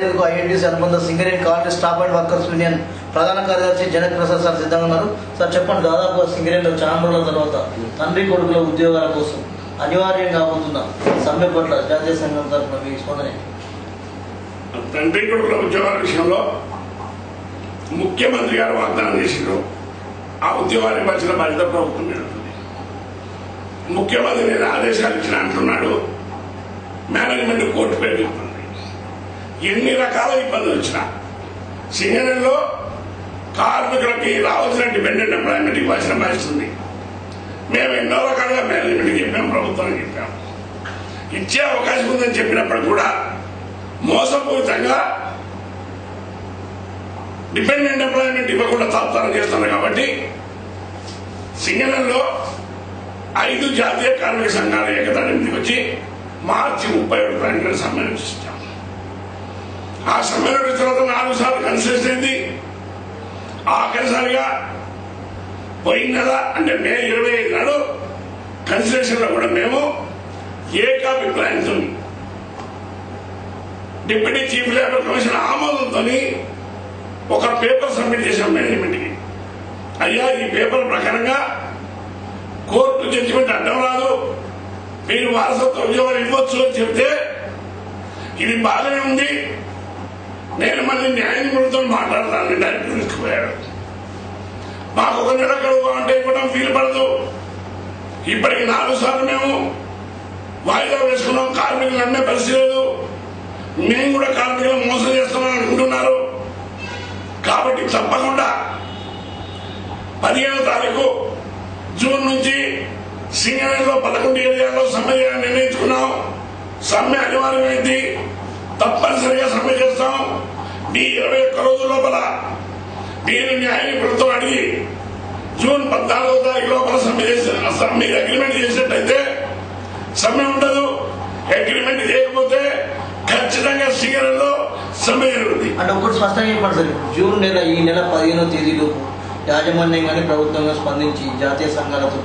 INTUC అనుబంధ Singareni colony staff and workers union ప్రధాన కార్యదర్శి జనక్ ప్రసాద్ సార్ సిద్ధంగా ఉన్నారు. సార్ చెప్పండి దాదాపు సింగరేణిలో చాలా రోజుల తర్వాత తండ్రి కొడుకుల ఉద్యోగాల కోసం అనివార్యం కాబోతున్న సమ్మె పట్ల జాతీయ సంఘం తరఫున మీ స్పందన తండ్రి కొడుకుల ఉద్యోగాల విషయంలో ముఖ్యమంత్రి గారు వాగ్దానం చేసిండ్రు. ఆ ఉద్యోగాన్ని ఇవ్వాల్సిన బాధ్యత ప్రభుత్వం ముఖ్యమంత్రి ఆదేశాలు ఇచ్చిన అంటున్నాడు. మేనేజ్మెంట్ కోర్టు పెట్టి ఎన్ని రకాల ఇబ్బందులు వచ్చినా సింగరేణిలో కార్మికులకి రావాల్సిన డిపెండెంట్ ఎంప్లాయ్మెంట్ ఇవ్వాల్సిన బాధ్యత మేము ఎన్నో రకాలుగా మేనేజ్మెంట్ చెప్పాం ప్రభుత్వానికి చెప్పాము ఇచ్చే అవకాశం ఉందని చెప్పినప్పుడు కూడా మోసపూరితంగా డిపెండెంట్ ఎంప్లాయ్మెంట్ ఇవ్వకుండా తాత్సారం చేస్తున్నారు కాబట్టి సింగనంలో ఐదు జాతీయ కార్మిక సంఘాల ఏకతాన్ని వచ్చి మార్చి ముప్పై ఏడు తారీఖున సమ్మేళించారు ఆ సమ్మెను తర్వాత నాలుగు సార్లు కన్సెస్ట్ అయింది ఆఖరిసారిగా పోయిన నెల అంటే మే ఇరవై ఐదు నాడు కన్సిడరేషన్లో కూడా మేము ఏకాభిప్రాయంతో డిప్యూటీ చీఫ్ లేబర్ కమిషన్ ఆమోదంతో ఒక పేపర్ సబ్మిట్ చేశాం మేనేజ్మెంట్కి. అయ్యా ఈ పేపర్ ప్రకారంగా కోర్టు జడ్జిమెంట్ అడ్డం రాదు. మీరు వారసత్వ ఉద్యోగాలు ఇవ్వచ్చు అని చెప్తే ఇది బాగానే ఉంది. నేను మళ్ళీ న్యాయమూర్తితో మాట్లాడతాను డైరెక్ట్ తీసుకుపోయాడు మాకు ఒక నెల గడువు అంటే ఇవ్వడం వీలు పడదు. ఇప్పటికి నాలుగు సార్లు మేము వాయిదా వేసుకున్నాం కార్మికులు అమ్మే పరిస్థితి లేదు. మేము కూడా కార్మికులను మోసం చేస్తున్నాం అనుకుంటున్నారు. కాబట్టి తప్పకుండా పదిహేనో తారీఖు జూన్ నుంచి సింగరేణిలో పదకొండు ఏరియాలో సమ్మె నిర్ణయించుకున్నాం. సమ్మె అనివార్యమైంది. ఈ ఇరవై ఒక్క రోజుల లోపల మీరు న్యాయ ప్రభుత్వం అడిగి జూన్ పద్నాలుగో తారీఖు లోపల సమ్మె చేసి సమ్మె అగ్రిమెంట్ చేసినట్టయితే సమ్మె ఉండదు. అగ్రిమెంట్ చేయకపోతే ఖచ్చితంగా సింగరేణిలో సమ్మె జరుగుతుంది. అంటే ఒకటి స్పష్టంగా చెప్పండి సార్. జూన్ నెల ఈ నెల పదిహేనో తేదీలోపు యాజమాన్యం కానీ ప్రభుత్వంగా స్పందించి జాతీయ సంఘాలతో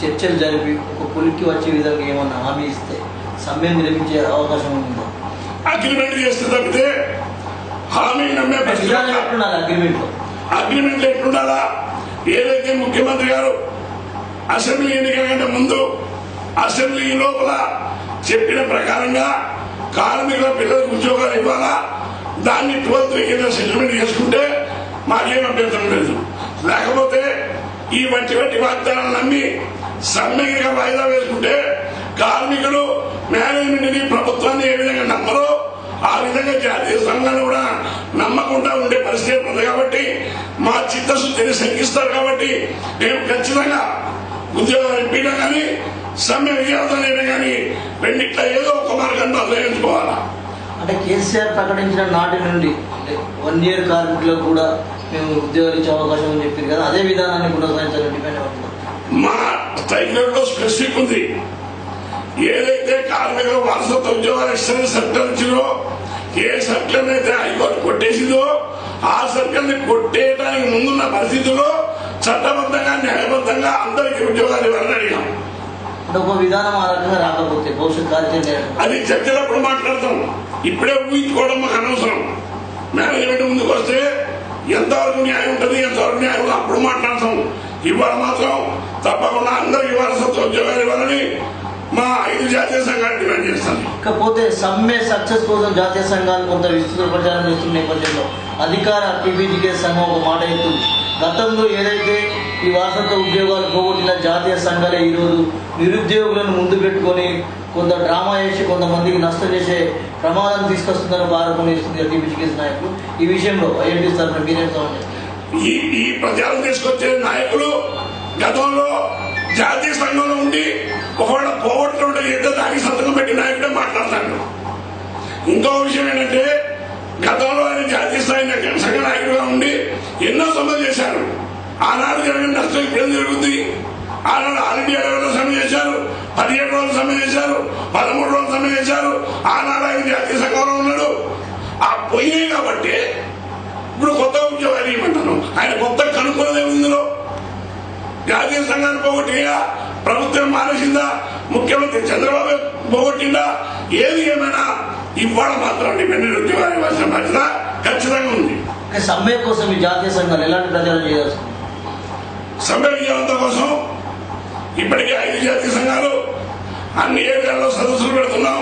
చర్చలు జరిపి ఒక పులికి వచ్చే విధంగా ఏమన్నా హామీ ఇస్తే సమ్మె నిర్మించే అవకాశం ఉందా? అగ్రిమెంట్ చేస్తే తప్పితే హామీ నమ్మే అగ్రిమెంట్ ఎట్లుండాలా ఏదైతే ముఖ్యమంత్రి గారు అసెంబ్లీ ఎన్నికల కంటే ముందు అసెంబ్లీ లోపల చెప్పిన ప్రకారంగా కార్మికుల పిల్లలకు ఉద్యోగాలు ఇవ్వాలా? దాన్ని ట్వెల్త్ కింద సెటిల్మెంట్ చేసుకుంటే మాకేం అభ్యంతరం లేదు. లేకపోతే ఈ వంటి వంటి వాగ్దానాలు నమ్మి సమ్మెగా వాయిదా వేసుకుంటే కార్మికులు మేనేజ్మెంట్ ప్రభుత్వాన్ని ఆ విధంగా జాతీయ సంఘాలు కూడా నమ్మకుండా ఉండే పరిస్థితి ఉంది కాబట్టి మా చిత్తశుద్ధిని శంకిస్తారు కాబట్టి మేము ఖచ్చితంగా ఉద్యోగాలు ఇప్పించడం కానీ సమ్మె విజయవంతం చేయడం కానీ రెండిట్లా ఏదో ఒక మార్గంలో అర్థగించుకోవాలా అంటే కేసీఆర్ ప్రకటించిన నాటి నుండి వన్ ఇయర్ కార్మికులకు కూడా మేము ఉద్యోగాలు ఇచ్చే అవకాశం అని చెప్పారు కదా అదే విధానాన్ని కొనసాగించాలని డిపెండ్ అవుతుంది మా స్ట్రైక్లో స్పెసిఫిక్ ఉంది. ఏదైతే కార్మికుల వారసత్వ ఉద్యోగాలు సర్కిల్ ఇచ్చిందో ఏ సర్కిల్ అయితే హైకోర్టు కొట్టేసిందో ఆ సర్కిల్ని కొట్టేయడానికి ముందున్న పరిస్థితుల్లో చట్టబద్ధంగా న్యాయబద్ధంగా అందరికీ ఉద్యోగాలు ఇవ్వాలని అడిగాం. అది చర్చలప్పుడు మాట్లాడతాం. ఇప్పుడే ఊహించుకోవడం మాకు అనవసరం. మేనేజ్మెంట్ ముందుకు వస్తే ఎంతవరకు న్యాయం ఉంటుంది ఎంతవరకు న్యాయం అప్పుడు మాట్లాడతాం. ఇవాళ మాత్రం తప్పకుండా అందరికి వారసత్వ ఉద్యోగాలు ఇవ్వాలని మా ఐదు జాతీయ సంఘాలు డిమాండ్ చేస్తాను ఇకపోతే సమ్మె సక్సెస్ కోసం జాతీయ సంఘాలు కొంత విస్తృత ప్రచారం చేస్తున్న నేపథ్యంలో అధికార పీపీజీకే సంఘం ఒక మాట ఎత్తుంది. గతంలో ఏదైతే ఈ వారసత్వ ఉద్యోగాలు పోగొట్టిన జాతీయ సంఘాలే ఈరోజు నిరుద్యోగులను ముందు పెట్టుకొని కొంత డ్రామా చేసి కొంతమందికి నష్టం చేసే ప్రమాదం తీసుకొస్తుందని ఆరోపణ చేస్తుంది టీపీజీకే నాయకులు ఈ విషయంలో ఐఎన్టీ తరఫున మీరేం ఈ ఈ ప్రచారం తీసుకొచ్చే నాయకులు గతంలో జాతీయ సంఘంలో ఉండి ఒకవేళ పోగొట్టుకుంటే ఏదో దానికి సంతకం పెట్టిన ఇంకో విషయం ఏంటంటే గతంలో ఆయన జాతీయ స్థాయి నాయకుడు, సంఘ నాయకుడుగా ఉండి ఎన్నో సభలు చేశారు. ఆనాడు జరిగిన నష్టం ఇప్పుడు జరుగుతుంది ఆనాడు ఆల్ ఇండియా లెవెల్లో సమ్మె చేశారు. పదిహేడు రోజులు సమ్మె చేశారు. పదమూడు రోజులు సమ్మె చేశారు. ఆనాడు ఆయన జాతీయ సంఘంలో ఉన్నాడు. ఆ పోయినాయి కాబట్టి ఇప్పుడు కొత్త ఉద్యోగాలు ఇవ్వమంటాను ఆయన కొత్త కనుక్కున్నదే ఇందులో. జాతీయ సంఘాన్ని పోగొట్టిందా ప్రభుత్వం మానేసిందా? ముఖ్యమంత్రి చంద్రబాబు పోగొట్టిందా ఏది ఏమైనా ఇవాళ మాత్రం డిపెండెంట్ ఉద్యోగాలు ఇవ్వాల్సిన బాధ్యత ఖచ్చితంగా ఉంది. సమ్మె కోసం ఈ జాతీయ సంఘాలు ఎలాంటి ప్రచారం చేయదలుచుకున్నారు సమ్మె విజయవంతం కోసం ఇప్పటికే ఐదు జాతీయ సంఘాలు అన్ని ఏరియాల్లో సదస్సులు పెడుతున్నాం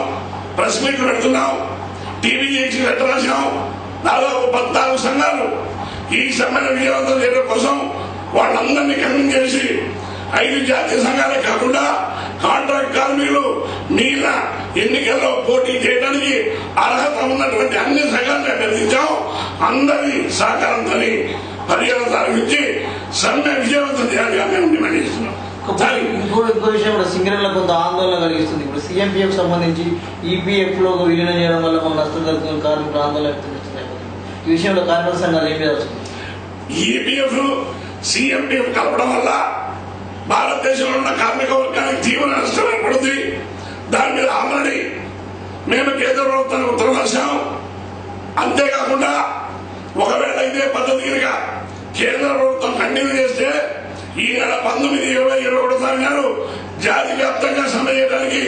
ప్రెస్ మీట్లు పెడుతున్నాం టీవీ చేసి లెటర్ రాసాం దాదాపు పద్నాలుగు సంఘాలు ఈ సమ్మెను విజయవంతం చేయడం కోసం వాళ్ళందరినీ కన్విన్స్ చేసి ఐదు జాతీయ సంఘాలే కాకుండా కాంట్రాక్ట్ కార్మికులు మిగిలిన ఎన్నికల్లో పోటీ చేయడానికి అర్హత ఉన్నటువంటి అన్ని సంఘాలను అభ్యర్థించాం. అందరి సహకారంతో పర్యావరణ తరలించి సమ్మె విజయవంతం చేయాలని మేము డిమాండ్ చేస్తున్నాం. ఇంకో- ఇంకో ఇంకో విషయం కూడా సింగరేణిలో కొంత ఆందోళన కలిగిస్తుంది. ఇప్పుడు సీఎంపీఎఫ్ సంబంధించి ఈపీఎఫ్లో విలీనం చేయడం వల్ల మన నష్టం జరుగుతున్న కార్మికులు ఆందోళన వ్యక్తం ఈ విషయంలో కార్మిక సంఘాలు ఏం చేయాల్సింది ఈపీఎఫ్ సిఎంపీఎఫ్ కలపడం వల్ల భారతదేశంలో ఉన్న కార్మిక వర్గానికి తీవ్ర నష్టం ఏర్పడుతుంది దాని మీద ఆల్రెడీ మేము కేంద్ర ప్రభుత్వానికి ఉత్తరం రాశాం అంతేకాకుండా ఒకవేళ ఇదే పద్ధతి కనుక కేంద్ర ప్రభుత్వం కంటిన్యూ చేస్తే ఈ నెల పంతొమ్మిది ఇరవై ఇరవై ఒకటో తారీఖు జాతి వ్యాప్తంగా సమ్మె చేయడానికి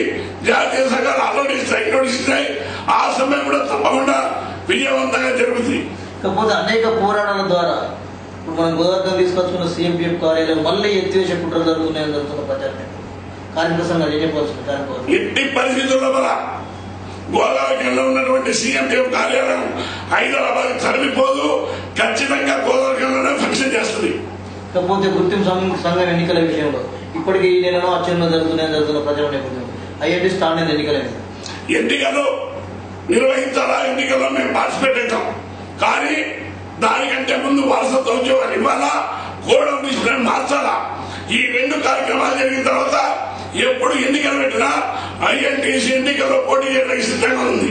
జాతీయ సంఘాలు ఆల్రెడీ స్ట్రైక్ నోటీస్ ఇస్తాయి ఆ సమ్మె కూడా తప్పకుండా విజయవంతంగా జరుగుతుంది. కాకపోతే అనేక పోరాటాల ద్వారా ఇప్పుడు మనం గోదావరి తీసుకొచ్చుకున్న సీఎంపీఎఫ్ కార్యాలయం మళ్ళీ ఎత్తివేసే కుట్రలు జరుగుతున్నాయని జరుగుతున్న ప్రచారం కార్మిక సంఘాలు ఏం దానికోసం? ఎట్టి పరిస్థితుల్లో మన గోదావరి కింద ఉన్నటువంటి సీఎంటీఎం కార్యాలయం హైదరాబాద్ తరలిపోదు ఖచ్చితంగా గోదావరి కిందనే ఫంక్షన్ చేస్తుంది. కాకపోతే గుర్తింపు సంఘం సంఘం ఎన్నికల విషయంలో ఇప్పటికీ ఈ నెలలో అత్యంత జరుగుతున్నాయని జరుగుతున్న ప్రచారం నేపథ్యం ఐఐటి స్టాండ్ అయింది ఎన్నికలైంది ఎన్నికలు నిర్వహించాలా? ఎన్నికల్లో మేము పార్టిసిపేట్ అవుతాం. కానీ దానికంటే ముందు వారసత్వ ఉద్యోగాలు ఇవ్వాలా? ఆఫ్ డిసిప్లిన్ మార్చాలా? ఈ రెండు కార్యక్రమాలు జరిగిన తర్వాత ఎప్పుడు ఎన్నికలు పెట్టినా ఐఎన్టీసీ ఎన్నికల్లో పోటీ చేయడానికి సిద్ధంగా ఉంది.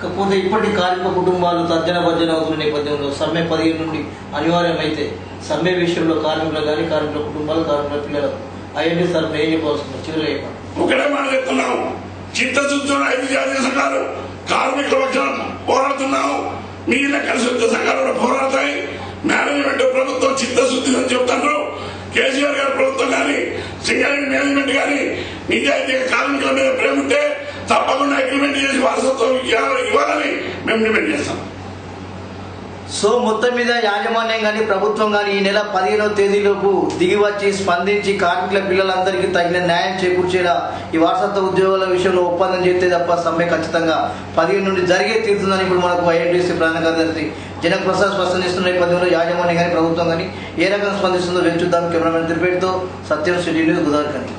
కాకపోతే ఇప్పటి కార్మిక కుటుంబాలు తర్జన భర్జన అవుతున్న నేపథ్యంలో సమ్మె పదిహేను నుండి అనివార్యమైతే సమ్మె విషయంలో కార్మికులు కానీ కార్మికుల కుటుంబాలు కార్మికుల పిల్లలకు ఐఐటి తరఫున ఏం చెప్పాల్సింది చివరిగా చెప్పండి ఒకటే మాట చెప్తున్నాం. చిత్తశుద్ధున్న ఐదు జాతీయ సంఘాలు కార్మికుల పక్షాన పోరాడుతున్నాం. మిగిలిన కలిసి వచ్చే సంఘాలు పోరాడతాయి మేనేజ్మెంట్ ప్రభుత్వం చిత్తశుద్ధి అని చెప్తాను కేసీఆర్ గారి ప్రభుత్వం కానీ సింగారెడ్డి మేనేజ్మెంట్ కానీ నిజాయితీగా కార్మికుల మీద ప్రేమ ఉంటే తప్పకుండా అగ్రిమెంట్ చేసి వారసత్వం ఇవ్వాలని ఇవ్వాలని మేము డిమాండ్ చేస్తాం. సో మొత్తం మీద యాజమాన్యం కానీ ప్రభుత్వం కానీ ఈ నెల పదిహేనో తేదీలోపు దిగి వచ్చి స్పందించి కార్మికుల పిల్లలందరికీ తగిన న్యాయం చేకూర్చేలా ఈ వారసత్వ ఉద్యోగాల విషయంలో ఒప్పందం చేస్తే తప్ప సమ్మె ఖచ్చితంగా పదిహేను నుండి జరిగే తీరుతుందని ఇప్పుడు మనకు ఐఎండిసి ప్రధాన కార్యదర్శి జనక్ ప్రసాద్ స్పష్టం చేస్తున్న నేపథ్యంలో యాజమాన్యం కానీ ప్రభుత్వం కానీ ఏ రకంగా స్పందిస్తుందో వేచి చూద్దాం. కెమెరామెన్ తిరుపతితో సత్యం సిటీ న్యూస్ గోదావరి